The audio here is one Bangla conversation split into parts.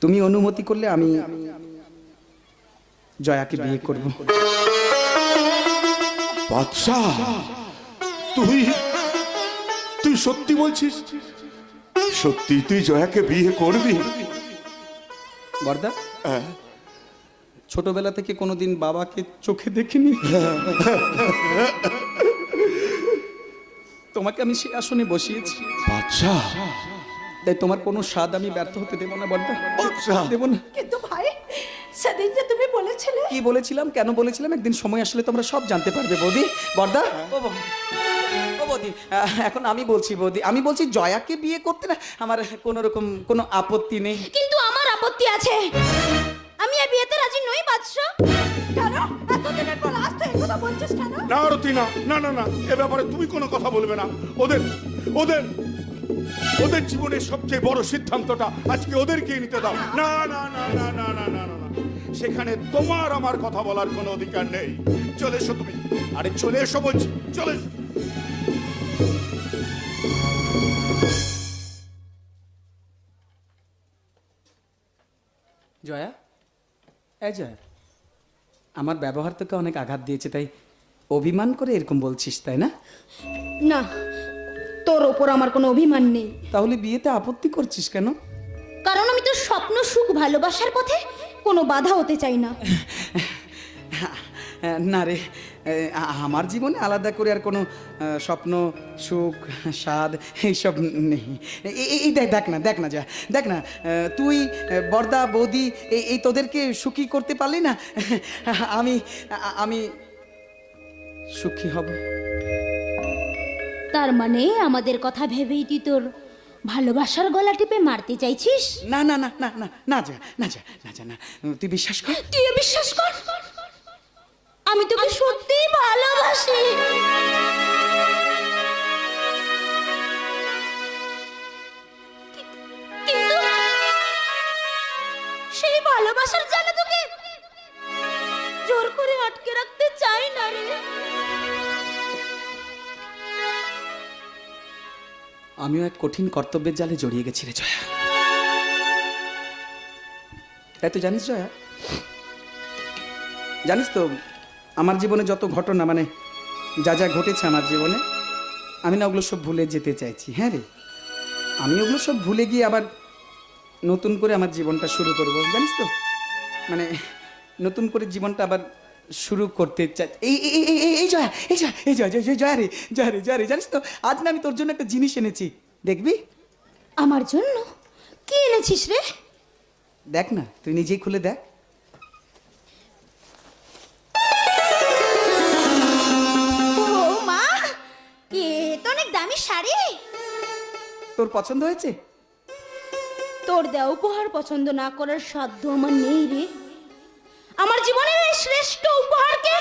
তুমি অনুমতি করলে আমি জয়াকে বিয়ে করব। বাদশাহ তুই তুই সত্যি বলছিস? সত্যি তুই জয়াকে বিয়ে করবি? বর্দা হ্যাঁ। ছোটবেলা থেকে কোনোদিন বাবাকে চোখে দেখিনি। তোমাকে আমি সে আসনে বসিয়েছি। বাদশাহ তাই তোমার কোনো স্বাদ আমি ব্যর্থ হতে দেবো না বর্দা দেবো না। কিন্তু ভাই সেদিন যে তুমি বলেছিলে কি বলেছিলাম? কেন বলেছিলাম? একদিন সময় আসলে তোমরা সব জানতে পারবে বৌদি। বর্দা? ও বৌদি। ও বৌদি। এখন আমি বলছি বৌদি আমি বলছি জয়াকে বিয়ে করতে না আমার কোনো রকম কোনো আপত্তি নেই। কিন্তু আমার আপত্তি আছে। আমি এই বিয়েতে রাজি নই বাদশা। কেন? এতদিনের পর আজ তো এই কথা বলছিস কেন? না না না না এ ব্যাপারে তুমি কোনো কথা বলবে না। ওদের ওদের ওদের জীবনের সবচেয়ে বড় সিদ্ধান্তটা আজকে ওদেরকেই নিতে দাও। না না না না না না না না না। সেখানে তোমার আমার কথা বলার কোনো অধিকার নেই। চলে এসো তুমি। আরে চলে এসো বলছি চলে এসো। জয়া? এই জয়া আমার ব্যবহার তোকে অনেক আঘাত দিয়েছে তাই অভিমান করে এরকম বলছিস তাই না? না। তোর ওপর আমার কোনো অভিমান নেই। তাহলে বিয়েতে আপত্তি করছিস কেন? কারণ আমি তোর স্বপ্ন সুখ ভালোবাসার পথে কোনো বাধা হতে চাই না। না রে আমার জীবনে আলাদা করে আর কোনো স্বপ্ন সুখ স্বাদ এইসব নেই। এই- দেখ দেখ না দেখ না যা দেখ না তুই বর্দা বৌদি এই তোদেরকে সুখী করতে পারলি না? আমি আমি সুখী হব। তার মানে আমাদের কথা ভেবেই তুই তোর ভালোবাসার গলা টিপে মারতে চাইছিস? না না না না না না যা না যা না যা না। তুই বিশ্বাস কর? তুই বিশ্বাস কর? আমি তোকে সত্যি ভালোবাসি। আমিও এক কঠিন কর্তব্যের জালে জড়িয়ে গেছি রে জয়া। তাই তো জানিস জয়া? জানিস তো, আমার জীবনে যত ঘটনা মানে যা যা ঘটেছে আমার জীবনে, আমি না ওগুলো সব ভুলে যেতে চাইছি হ্যাঁ রে? আমি ওগুলো সব ভুলে গিয়ে আবার নতুন করে আমার জীবনটা শুরু করব, জানিস তো? মানে নতুন করে জীবনটা আবার শুরু করতে চাই এই এই এই- এই- এই এই জয়া এই জয়া এই জয়া জয়া জয়া রে জয়া রে জয়া রে জানিস তো আজ না আমি তোর জন্য একটা জিনিস এনেছি দেখবি? আমার জন্য? কি এনেছিস রে? দেখ না তুই নিজেই খুলে দেখ। ও মা এ তো অনেক দামি শাড়ি। তোর পছন্দ হয়েছে? তোর দেওয়া উপহার পছন্দ না করার সাধ্য আমার নেই রে। আমার জীবনের এই শ্রেষ্ঠ উপহারকে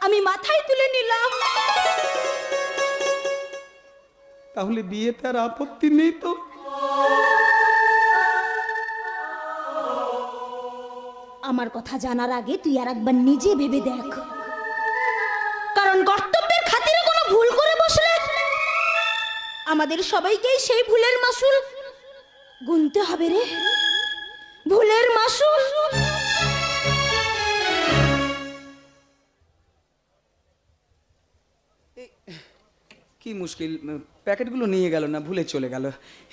আমি মাথায় তুলে নিলাম। তাহলে বিয়েতে আর আপত্তি নেই তো? আমার কথা জানার আগে তুই আর একবার নিজে ভেবে দেখ। কারণ কর্তব্যের খাতিরে কোনো ভুল করে বসলে আমাদের সবাইকেই সেই ভুলের মাসুল গুনতে হবে রে। ভুলের মাসুল কি মুশকিল প্যাকেটগুলো নিয়ে গেল না, ভুলে চলে গেল।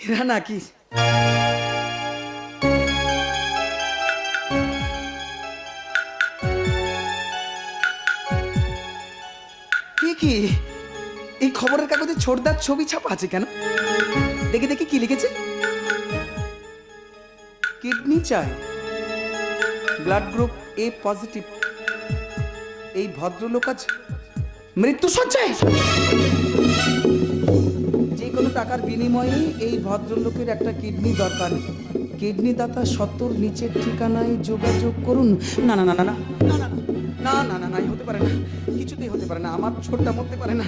এরা নাকি? কি কি? এই খবরের কাগজে ছোটদার ছবি ছাপা আছে কেন? দেখে দেখে কি লিখেছে? কিডনি চাই। Blood group A positive. এই ভদ্রলোক আজ মৃত্যু সজ্জায়। কোনো টাকার বিনিময়ে এই ভদ্রলোকের একটা কিডনি দরকার কিডনি দাতা সত্তর নিচের ঠিকানায় যোগাযোগ করুন না না না না না না না না না হতে পারে না কিছুতেই হতে পারে না আমার ছোটটা মরতে পারে না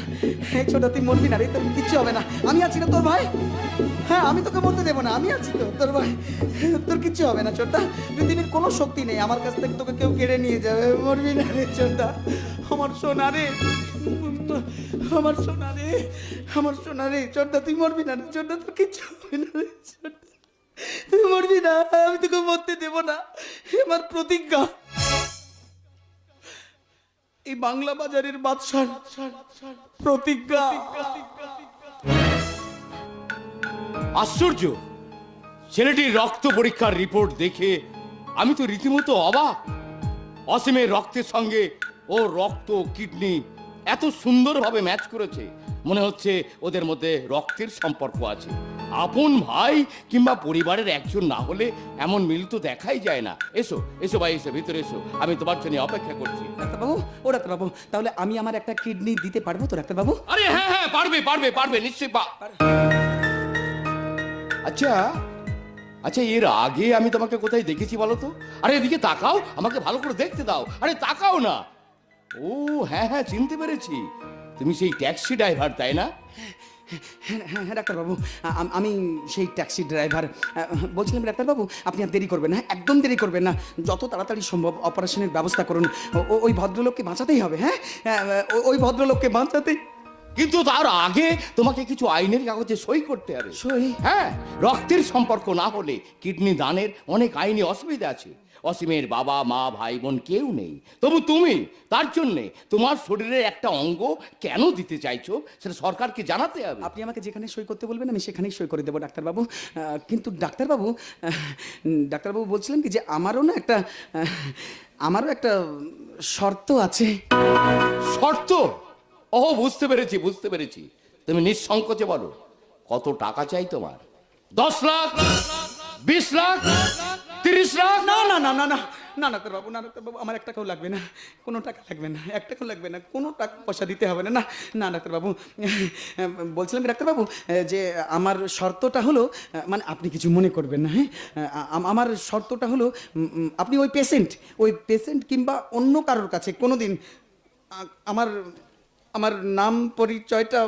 এই ছোটা তুই মরবি না রে তোর কিচ্ছু হবে না আমি আছি না তোর ভাই হ্যাঁ আমি তোকে মরতে দেবো না আমি আছি তো তোর ভাই তোর কিচ্ছু হবে না ছোটটা পৃথিবীর কোনো শক্তি নেই আমার কাছ থেকে তোকে কেউ কেড়ে নিয়ে যাবে মরবি না রে ছোটটা আমার সোনা রে আমার সোনা রে, আমার সোনা রে ছোটটা তুই মরবি না রে ছোটটা তোর কিচ্ছু হবে না রে তুই মরবি না, আমি তোকে মরতে দেব না আমার প্রতিজ্ঞা। এই বাংলা বাজারের প্রতিজ্ঞা। আশ্চর্য! ছেলেটির রক্ত পরীক্ষার রিপোর্ট দেখে আমি তো রীতিমতো অবাক। অসীমের রক্তের সঙ্গে ও রক্ত কিডনি এত সুন্দরভাবে ম্যাচ করেছে। মনে হচ্ছে ওদের মধ্যে রক্তের সম্পর্ক আছে। আপন ভাই কিংবা পরিবারের একজন না হলে এমন মিল তো দেখাই যায় না। এসো এসো ভাই এসো ভিতরে এসো। আমি তোমার জন্য অপেক্ষা করছি। ডাক্তারবাবু ও ডাক্তারবাবু তাহলে আমি আমার একটা কিডনি দিতে পারব তো ডাক্তারবাবু? আরে হ্যাঁ হ্যাঁ পারবে পারবে পারবে নিশ্চয়ই পা আচ্ছা আচ্ছা এর আগে আমি তোমাকে কোথায় দেখেছি বলো তো? আরে এদিকে তাকাও আমাকে ভালো করে দেখতে দাও। আরে তাকাও না। ও হ্যাঁ হ্যাঁ চিনতে পেরেছি। তুমি সেই ট্যাক্সি ড্রাইভার তাই না? হ্যাঁ হ্যাঁ হ্যাঁ, ডাক্তারবাবু আম- সেই ট্যাক্সি ড্রাইভার। বলছিলাম ডাক্তারবাবু আপনি আর দেরি করবেন না একদম দেরি করবেন না। যত তাড়াতাড়ি সম্ভব অপারেশনের ব্যবস্থা করুন। ওই ভদ্রলোককে বাঁচাতেই হবে হ্যাঁ? হ্যাঁ, ওই ভদ্রলোককে বাঁচাতেই কিন্তু তার আগে তোমাকে কিছু আইনের কাগজে সই করতে হবে। সই? হ্যাঁ রক্তের সম্পর্ক না হলে কিডনি দানের অনেক আইনি অসুবিধা আছে। অসীমের বাবা মা ভাই বোন কেউ নেই। তবু তুমি তার জন্যে তোমার শরীরের একটা অঙ্গ কেন দিতে চাইছো সেটা সরকারকে জানাতে হবে। আপনি আমাকে যেখানে সই করতে বলবেন আমি সেখানেই সই করে দেবো ডাক্তারবাবু। আহ, কিন্তু ডাক্তারবাবু আহ, ডাক্তারবাবু বলছিলেন কি যে আমারও না একটা আহ, আমারও একটা শর্ত আছে। শর্ত? ও বুঝতে পেরেছি বুঝতে পেরেছি। তুমি নিঃসংকোচে বলো, কত টাকা চাই তোমার? দশ লাখ, বিশ লাখ, তিরিশ লাখ? না না না না না না ডাক্তারবাবু না ডাক্তারবাবু আমার এক টাকাও লাগবে না, কোনো টাকা লাগবে না, এক টাকাও লাগবে না, কোনো টাকা পয়সা দিতে হবে না না না ডাক্তারবাবু বলছিলাম ডাক্তারবাবু যে আমার শর্তটা হলো মানে আপনি কিছু মনে করবেন না হ্যাঁ? আমার শর্তটা হলো আপনি ওই পেশেন্ট ওই পেশেন্ট কিংবা অন্য কারোর কাছে কোনো দিন আমার আমার নাম পরিচয়টা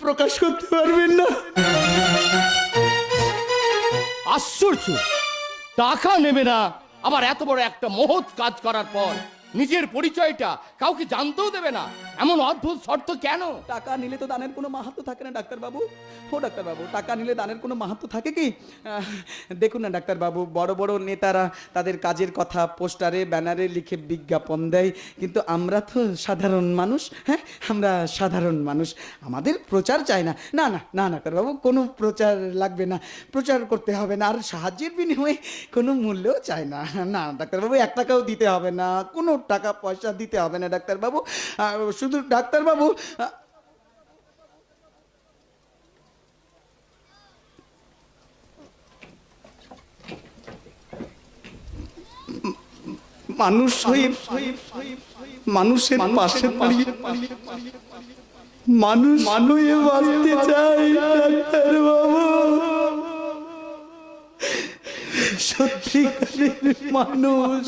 প্রকাশ করতে পারবেন না। আশ্চর্য! টাকা নেবে না। আবার এত বড় একটা মহৎ কাজ করার পর নিজের পরিচয়টা কাউকে জানতেও দেবে না। এমন অদ্ভুত শর্ত কেন? টাকা নিলে তো দানের কোনো মাহাত্ম থাকে না, ডাক্তারবাবু। ও ডাক্তারবাবু, টাকা নিলে দানের কোনো মাহাত্ম থাকে কি? দেখুন না, ডাক্তারবাবু, বড় বড় নেতারা তাদের কাজের কথা পোস্টারে, ব্যানারে লিখে বিজ্ঞাপন দেয়। কিন্তু আমরা তো সাধারণ মানুষ হ্যাঁ? আমরা সাধারণ মানুষ। আমাদের প্রচার চাই না। না না না, ডাক্তারবাবু, কোনো প্রচার লাগবে না। প্রচার করতে হবে না, আর সাহায্যের বিনিময়ে কোনো মূল্যও চাই না। না, ডাক্তারবাবু, এক টাকাও দিতে হবে না, কোনো টাকা পয়সা দিতে হবে না, ডাক্তারবাবু। শুধু ডাক্তারবাবু আহ, মানুষ মানুষের পাশে দাঁড়িয়ে মানুষ মানুষে বাঁচতে চাই ডাক্তার বাবু সত্যিকারের মানুষ।